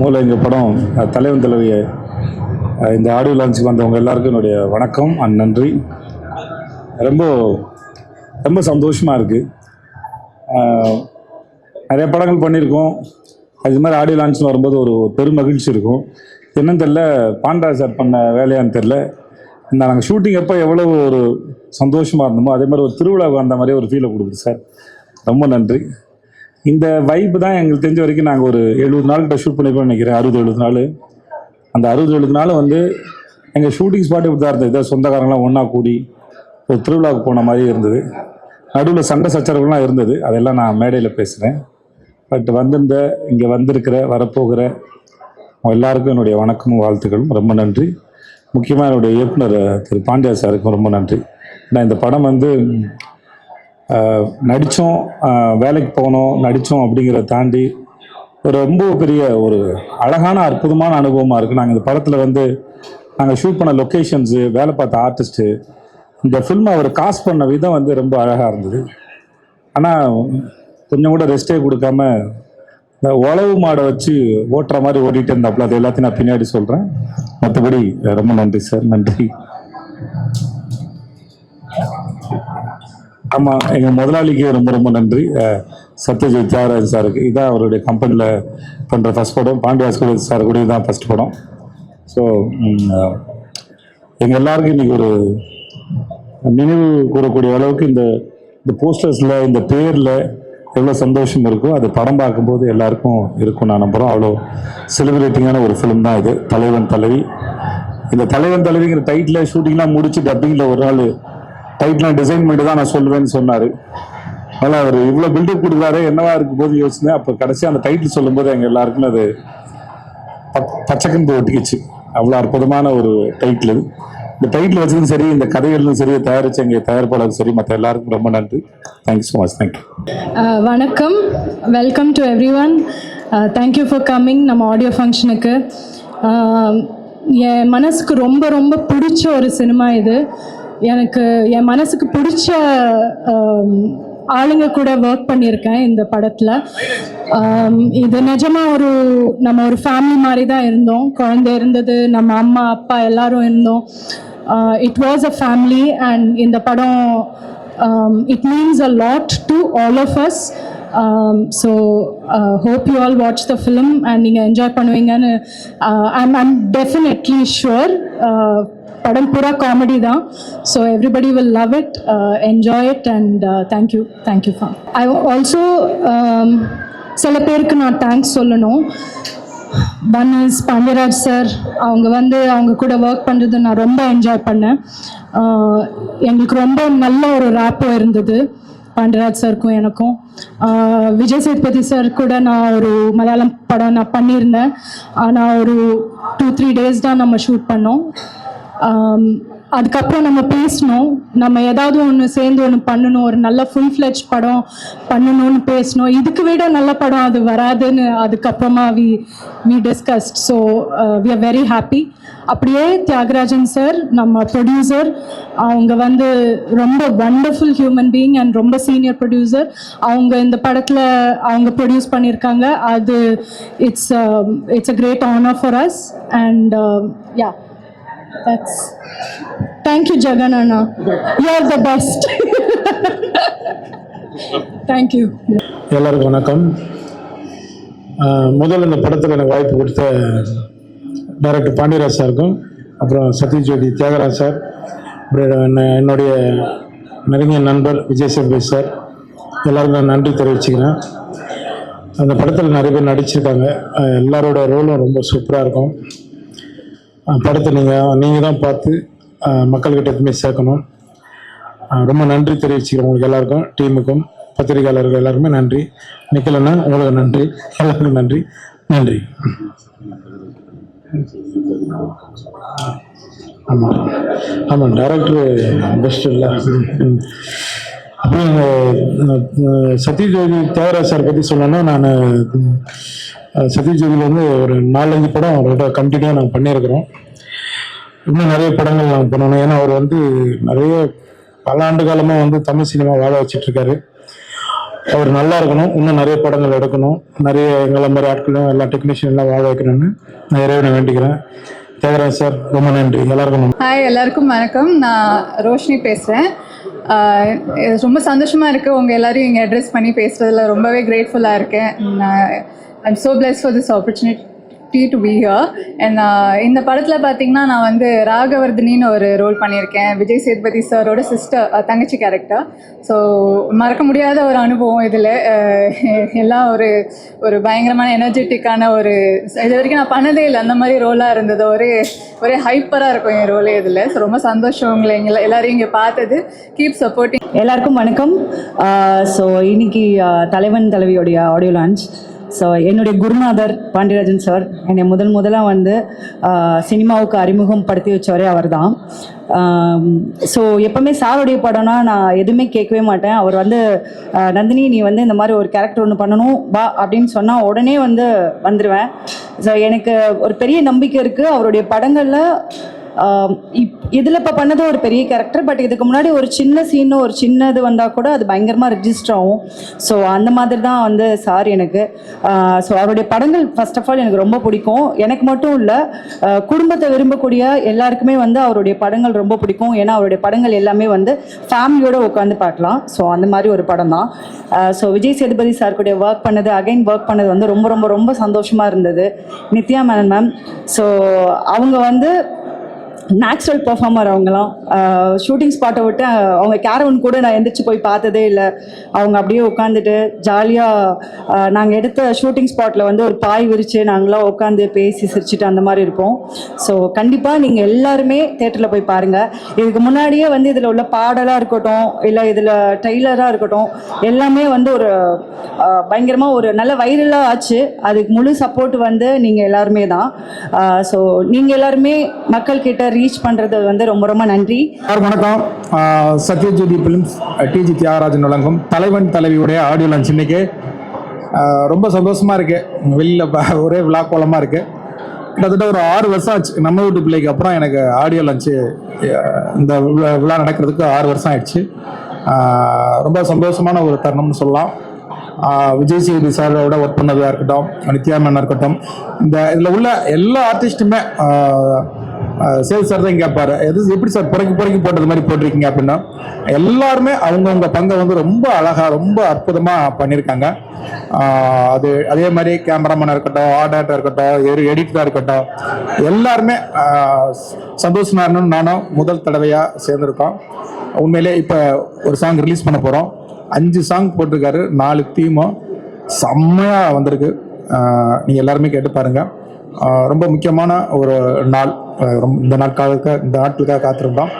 மூலம் எங்கள் படம் தலைவன் தலைவிய இந்த ஆடியோ லான்ச்சுக்கு வந்தவங்க எல்லாருக்கும் என்னுடைய வணக்கம் அண்ட் நன்றி. ரொம்ப ரொம்ப சந்தோஷமாக இருக்குது நிறைய படங்கள் பண்ணியிருக்கோம். அது மாதிரி ஆடியோ லான்ச்னு வரும்போது ஒரு பெரும் மகிழ்ச்சி இருக்கும். என்னன்னு தெரில பாண்டா சார் பண்ண வேலையான்னு தெரில இந்த நாங்கள் ஷூட்டிங் அப்போ எவ்வளோ ஒரு சந்தோஷமாக இருந்தோமோ அதே மாதிரி ஒரு திருவிழாவுக்கு வந்த மாதிரி ஒரு ஃபீலை கொடுக்குது சார். ரொம்ப நன்றி. இந்த வைப்பு தான் எங்களுக்கு தெரிஞ்ச வரைக்கும் நாங்கள் ஒரு எழுபது நாள்கிட்ட ஷூட் பண்ணிப்போம் நினைக்கிறேன். அறுபது எழுபது நாள். அந்த அறுபது எழுபது நாள் வந்து எங்கள் ஷூட்டிங் ஸ்பாட் இப்படி தான் இருந்தது. சொந்தக்காரங்களாம் ஒன்றா கூடி ஒரு திருவிழாவுக்கு போன மாதிரி இருந்தது. நடுவில் சண்டை சச்சரவுகள்லாம் இருந்தது. அதெல்லாம் நான் மேடையில் பேசுகிறேன் பட் வந்திருந்த இங்கே வந்திருக்கிற வரப்போகிற எல்லாருக்கும் என்னுடைய வணக்கமும் வாழ்த்துக்களும். ரொம்ப நன்றி. முக்கியமாக என்னுடைய இயக்குனர் திரு பாண்டியா சாருக்கும் ரொம்ப நன்றி. ஏன்னா இந்த படம் வந்து நடித்தோம் வேலைக்கு போனோம் நடித்தோம் அப்படிங்கிறத தாண்டி ஒரு ரொம்ப பெரிய ஒரு அழகான அற்புதமான அனுபவமாக இருக்குது நாங்கள் இந்த படத்தில் வந்து நாங்கள் ஷூட் பண்ண லொக்கேஷன்ஸு வேலை பார்த்த ஆர்டிஸ்ட்டு இந்த ஃபில்மை அவர் காஸ்ட் பண்ண விதம் வந்து ரொம்ப அழகாக இருந்தது. ஆனால் கொஞ்சம் கூட ரெஸ்ட்டே கொடுக்காம இந்த உழவு மாடை வச்சு ஓட்டுற மாதிரி ஓட்டிகிட்டு இருந்தாப்புல அது எல்லாத்தையும் நான் பின்னாடி சொல்கிறேன் மற்றபடி ரொம்ப நன்றி சார் நன்றி. ஆமாம் எங்கள் முதலாளிக்கு ரொம்ப ரொம்ப நன்றி. சத்யஜித் தியாகராஜ் சாருக்கு. இதான் அவருடைய கம்பெனியில் பண்ணுற ஃபஸ்ட் படம். பாண்டியாஸ்கர் சார் கூட இதுதான் ஃபஸ்ட் படம். ஸோ எங்கள் எல்லாருக்கும் இன்றைக்கி ஒரு நினைவு கூறக்கூடிய அளவுக்கு இந்த இந்த போஸ்டர்ஸில் இந்த பேரில் எவ்வளோ சந்தோஷம் இருக்கோ அது படம் பார்க்கும்போது எல்லாருக்கும் இருக்கும் நான் நம்புகிறோம் அவ்வளோ செலிப்ரேட்டிங்கான ஒரு ஃபிலிம் தான் இது. தலைவன் தலைவி. இந்த தலைவன் தலைவிங்கிற டைட்டில் ஷூட்டிங்லாம் முடிச்சு டப்பிங்கில் ஒரு நாள் டைட்டில் டிசைன் பண்ணிட்டு தான் நான் சொல்லுவேன்னு சொன்னார். அதனால் அவர் இவ்வளோ பில்டப் கொடுக்குறாரு என்னவா இருக்கும் போது யோசிச்சேன். அப்போ கடைசியாக அந்த டைட்டில் சொல்லும்போது எங்கள் எல்லாருக்குமே அது ப- பச்சைக்கம்பு ஒட்டிக்கிச்சு. அவ்வளோ அற்புதமான ஒரு டைட்டில் இது இந்த டைட்டில் வச்சதும் சரி இந்த கதைகளும் சரி தயாரிச்ச எங்கள் தயாரிப்பாளருக்கு சரி மற்ற எல்லாருக்கும் ரொம்ப நன்றி. Thank you so much thank you வணக்கம். Welcome to everyone thank you for coming நம்ம ஆடியோ ஃபங்க்ஷனுக்கு என் மனசுக்கு ரொம்ப ரொம்ப பிடிச்ச ஒரு சினிமா இது. எனக்கு என் மனசுக்கு பிடிச்ச ஆளுங்க கூட ஒர்க் பண்ணியிருக்கேன் இந்த படத்தில். இது நிஜமாக ஒரு நம்ம ஒரு ஃபேமிலி மாதிரி தான் இருந்தோம். குழந்தை இருந்தது நம்ம அம்மா அப்பா எல்லாரும் இருந்தோம். It was a family and இந்த படம் it means a lot to all of us so hope you all watch the film and நீங்கள் என்ஜாய் பண்ணுவீங்கன்னு uh, I'm, I'm definitely sure uh, படம் பூரா காமெடி தான். So everybody will love it enjoy it and thank you thank you for I also சில பேருக்கு நான் thanks சொல்லணும். One is Pandiraj sir அவங்க வந்து அவங்க கூட ஒர்க் பண்ணுறது நான் ரொம்ப என்ஜாய் பண்ணேன். Uh, எங்களுக்கு ரொம்ப நல்ல ஒரு ரேப்போ இருந்தது. பாண்டியராஜ் சாருக்கும் எனக்கும். விஜய் சேதுபதி சார் கூட நான் ஒரு மலையாளம் படம் நான் பண்ணியிருந்தேன். ஆனால் ஒரு டூ த்ரீ டேஸ் தான் நம்ம ஷூட் பண்ணோம். அதுக்கப்புறம் நம்ம பேசணும். நம்ம ஏதாவது ஒன்று சேர்ந்து ஒன்று பண்ணணும். ஒரு நல்ல ஃபுல் ஃப்ளெஜ் படம் பண்ணணும்னு பேசணும். இதுக்கு விட நல்ல படம் அது வராதுன்னு அதுக்கப்புறமா we we discussed so we are very happy அப்படியே தியாகராஜன் சார் நம்ம ப்ரொடியூசர் அவங்க வந்து ரொம்ப வண்டர்ஃபுல் ஹியூமன் பீயிங் அண்ட் ரொம்ப சீனியர் ப்ரொடியூசர் அவங்க இந்த படத்தில் அவங்க ப்ரொடியூஸ் பண்ணியிருக்காங்க. அது it's it's a great honour for us and yeah That's. Thank you, Jagan you You're the best. Thank you. எல்லாருக்கும் வணக்கம் முதல்ல இந்த படத்துக்கு எனக்கு வாய்ப்பு கொடுத்த டைரக்டர் பாண்டியராஜ் சாருக்கும் அப்புறம் சத்யஜோதி தியாகராஜ் சார் அப்புறம் என்ன- என்னுடைய நெருங்கிய நண்பர் விஜய் சேபி சார் எல்லாருக்கும் நான் நன்றி தெரிவிச்சுக்கிறேன் அந்த படத்தில் நிறைய பேர் நடிச்சிருக்காங்க எல்லாரோட ரோலும் ரொம்ப சூப்பராக இருக்கும் படத்தை நீங்கள் நீங்கள் தான் பார்த்து மக்கள்கிட்ட எதுவுமே சேர்க்கணும். ரொம்ப நன்றி தெரிவிச்சுக்கிறேன் உங்களுக்கு எல்லாருக்கும் டீமுக்கும் பத்திரிகையாளர்கள் எல்லாருக்குமே நன்றி. நிக்கலண்ணா உங்களுக்கு நன்றி எல்லாருக்கும் நன்றி நன்றி. ஆமாம் ஆமாம் டேரக்டர் பெஸ்ட் இல்லை. ம். அப்புறம் சத்யஜோதி தேவராஜ் சார் பற்றி சொல்லணும்னா நான் சத்யஜோதியில் வந்து ஒரு நாலஞ்சு படம் அவரோட கண்டினியூவாக நாங்கள் பண்ணியிருக்கிறோம். இன்னும் நிறைய படங்கள் நாங்கள் பண்ணணும். ஏன்னா அவர் வந்து நிறைய பல ஆண்டு காலமாக வந்து தமிழ் சினிமா வாழ வச்சிட்ருக்காரு. அவர் நல்லா இருக்கணும். இன்னும் நிறைய படங்கள் எடுக்கணும். நிறைய எங்களை மாதிரி ஆட்களும் எல்லா டெக்னீஷியன்லாம் வாழ வைக்கணும்னு நான் இறைவனை வேண்டிக்கிறேன். தேவராஜ் சார் ரொம்ப நன்றி. எல்லாருக்கும் ஹாய் எல்லாருக்கும் வணக்கம். நான் ரோஷினி பேசுகிறேன் ரொம்ப சந்தோஷமாக இருக்குது உங்கள் எல்லோரும் இங்கே அட்ரஸ் பண்ணி பேசுகிறதுல ரொம்பவே கிரேட்ஃபுல்லாக இருக்கேன். நான் I'm so blessed for this opportunity to be here and இந்த படத்தில் பார்த்தீங்கன்னா நான் வந்து ராகவர்தினின்னு ஒரு ரோல் பண்ணியிருக்கேன். விஜய் சேதுபதி சாரோட சிஸ்டர் தங்கச்சி கேரக்டர் ஸோ மறக்க முடியாத ஒரு அனுபவம் இதில். எல்லாம் ஒரு ஒரு பயங்கரமான எனர்ஜெட்டிக்கான ஒரு இது வரைக்கும் நான் பண்ணதே இல்லை. அந்த மாதிரி ரோலாக இருந்தது. ஒரே ஒரே ஹைப்பராக இருக்கும் என் ரோலே இதில். ஸோ ரொம்ப சந்தோஷம் உங்களை எங்களை எல்லாரையும் இங்கே பார்த்தது. கீப் சப்போர்ட்டிங் எல்லாருக்கும் வணக்கம். ஸோ இன்னைக்கு தலைவன் தலைவியோடைய ஆடியோ லான்ச் ஸோ என்னுடைய குருநாதர் பாண்டியராஜன் சார் என்னை முதல் முதலாக வந்து சினிமாவுக்கு அறிமுகம் படுத்தி வச்சவரே அவர் தான் ஸோ எப்போவுமே சாருடைய படம்னா நான் எதுவுமே கேட்கவே மாட்டேன். அவர் வந்து நந்தினி நீ வந்து இந்த மாதிரி ஒரு கேரக்டர் ஒன்று பண்ணணும் வா அப்படின்னு சொன்னால் உடனே வந்து வந்துடுவேன் ஸோ எனக்கு ஒரு பெரிய நம்பிக்கை இருக்குது அவருடைய படங்களில் இதில் இப்போ பண்ணது ஒரு பெரிய கேரக்டர் பட் இதுக்கு முன்னாடி ஒரு சின்ன சீன் ஒரு சின்ன இது வந்தால் கூட அது பயங்கரமாக ரிஜிஸ்டர் ஆகும். ஸோ அந்த மாதிரி தான் வந்து சார் எனக்கு ஸோ அவருடைய படங்கள் ஃபர்ஸ்ட் ஆஃப் ஆல் எனக்கு ரொம்ப பிடிக்கும். எனக்கு மட்டும் இல்லை குடும்பத்தை விரும்பக்கூடிய எல்லாருக்குமே வந்து அவருடைய படங்கள் ரொம்ப பிடிக்கும். ஏன்னா அவருடைய படங்கள் எல்லாமே வந்து ஃபேமிலியோடு உட்காந்து பார்க்கலாம். ஸோ அந்த மாதிரி ஒரு படம் தான். ஸோ விஜய் சேதுபதி சார் கூட ஒர்க் பண்ணது அகைன் ஒர்க் பண்ணது வந்து ரொம்ப ரொம்ப ரொம்ப சந்தோஷமாக இருந்தது. நித்யா மேனன் மேம் ஸோ அவங்க வந்து நேச்சுரல் பர்ஃபார்மர் அவங்களாம். ஷூட்டிங் ஸ்பாட்டை விட்டு அவங்க கேரவன் கூட நான் எந்திரிச்சு போய் பார்த்ததே இல்லை. அவங்க அப்படியே உட்காந்துட்டு ஜாலியாக நாங்கள் எடுத்த ஷூட்டிங் ஸ்பாட்டில் வந்து ஒரு பாய் விரித்து நாங்களாம் உட்காந்து பேசி சிரிச்சுட்டு அந்த மாதிரி இருப்போம். ஸோ கண்டிப்பாக நீங்கள் எல்லாருமே தேட்டரில் போய் பாருங்கள் இதுக்கு முன்னாடியே வந்து இதில் உள்ள பாடலாக இருக்கட்டும் இல்லை இதில் ட்ரெய்லராக இருக்கட்டும் எல்லாமே வந்து ஒரு பயங்கரமாக ஒரு நல்ல வைரலாக ஆச்சு. அதுக்கு முழு சப்போர்ட் வந்து நீங்கள் எல்லாருமே தான். ஸோ நீங்கள் எல்லாருமே மக்கள்கிட்ட ரீச் பண்ணுறது வந்து ரொம்ப ரொம்ப நன்றி. வணக்கம். சத்யஜோதி பிலிம்ஸ் டிஜி தியாகராஜன் வழங்கும் தலைவன் தலைவியுடைய ஆடியோ லஞ்ச் இன்னைக்கு. ரொம்ப சந்தோஷமாக இருக்குது வெளியில் ஒரே விழா கோலமாக இருக்குது கிட்டத்தட்ட ஒரு ஆறு வருஷம் ஆச்சு. நம்ம வீட்டு பிள்ளைக்கு அப்புறம் எனக்கு ஆடியோ லஞ்சு இந்த விழா விழா நடக்கிறதுக்கு ஆறு வருஷம் ஆயிடுச்சு. ரொம்ப சந்தோஷமான ஒரு தருணம்னு சொல்லலாம். விஜய் சேதி சாரோட ஒர்க் பண்ணதாக இருக்கட்டும் நித்யா மேனாக இருக்கட்டும் இந்த இதில் உள்ள எல்லா ஆர்டிஸ்ட்டுமே சேது சார் தான் கேட்பாரு எது எப்படி சார் புறக்கி புறக்கி போட்டது மாதிரி போட்டிருக்கீங்க அப்படின்னா எல்லாருமே அவங்கவுங்க பங்கை வந்து ரொம்ப அழகாக ரொம்ப அற்புதமாக பண்ணியிருக்காங்க அது அதே மாதிரி கேமராமேனாக இருக்கட்டும் ஆர்டர்டாக இருக்கட்டும் எடிட்டராக இருக்கட்டும் எல்லாருமே ஆஹ் சந்தோஷ் நானும் நானும் முதல் தடவையாக சேர்ந்துருக்கோம். உண்மையிலே இப்போ ஒரு சாங் ரிலீஸ் பண்ண போகிறோம் அஞ்சு சாங் போட்டிருக்காரு நாலு தீமும் செம்மையாக வந்திருக்கு. நீங்கள் எல்லாருமே கேட்டு பாருங்கள் ரொம்ப முக்கியமான ஒரு நாள். இந்த நாட்காக இந்த நாட்களுக்காக காத்திருந்தோம்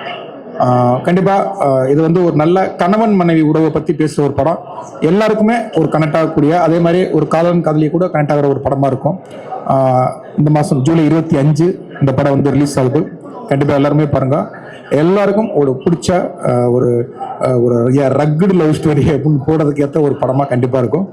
கண்டிப்பாக இது வந்து ஒரு நல்ல கணவன் மனைவி உறவை பற்றி பேசுகிற ஒரு படம். எல்லாருக்குமே ஒரு கனெக்ட் ஆகக்கூடிய அதே மாதிரி ஒரு காதலன் காதலியை கூட கனெக்ட் ஆகிற ஒரு படமாக இருக்கும். இந்த மாதம் ஜூலை இருபத்தி அஞ்சு இந்த படம் வந்து ரிலீஸ் ஆகுது. கண்டிப்பாக எல்லாருமே பாருங்கள் எல்லாருக்கும் ஒரு பிடிச்ச ஒரு ஒரு ரக்குடு லவ் ஸ்டோரி அப்படின்னு போடுறதுக்கு ஏற்ற ஒரு படமாக கண்டிப்பாக இருக்கும்.